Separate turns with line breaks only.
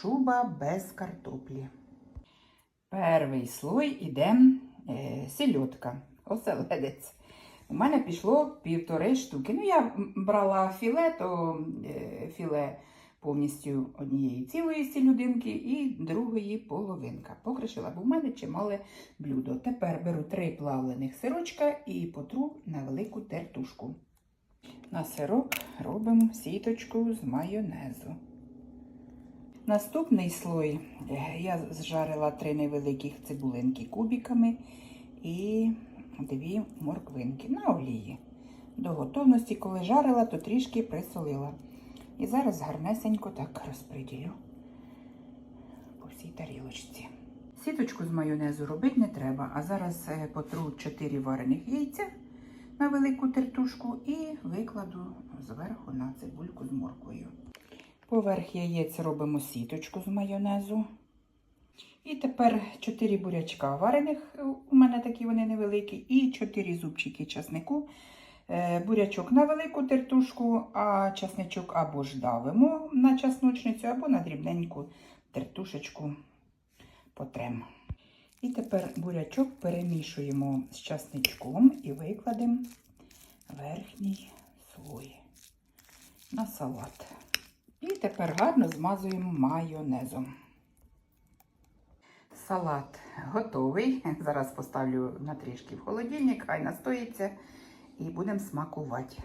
шуба без картоплі. Перший слой іде е, сельодка, оселедець. У мене пішло півтори штуки. Ну, я брала філе, то е, філе повністю однієї цілої сілюдинки і другої половинка. Покришила, бо в мене чимале блюдо. Тепер беру три плавлених сирочка і потру на велику тертушку. На сирок робимо сіточку з майонезу. Наступний слой я зжарила три невеликих цибулинки кубиками і дві морквинки на олії. До готовності, коли жарила, то трішки присолила. І зараз гарнесенько так розподілю по всій тарілочці. Сіточку з майонезу робити не треба, а зараз е, потру 4 варених яйця на велику тертушку і викладу зверху на цибульку з морквою. Поверх яєць робимо сіточку з майонезу. І тепер 4 бурячка варених, у мене такі вони невеликі, і 4 зубчики часнику. Е, Бурячок на велику тертушку, а часничок або ж давимо на часночницю, або на дрібненьку тертушечку потрем. І тепер бурячок перемішуємо з часничком і викладемо верхній слой на салат. Тепер гарно змазуємо майонезом. Салат готовий. Зараз поставлю на трішки в холодильник, хай настоїться і будемо смакувати.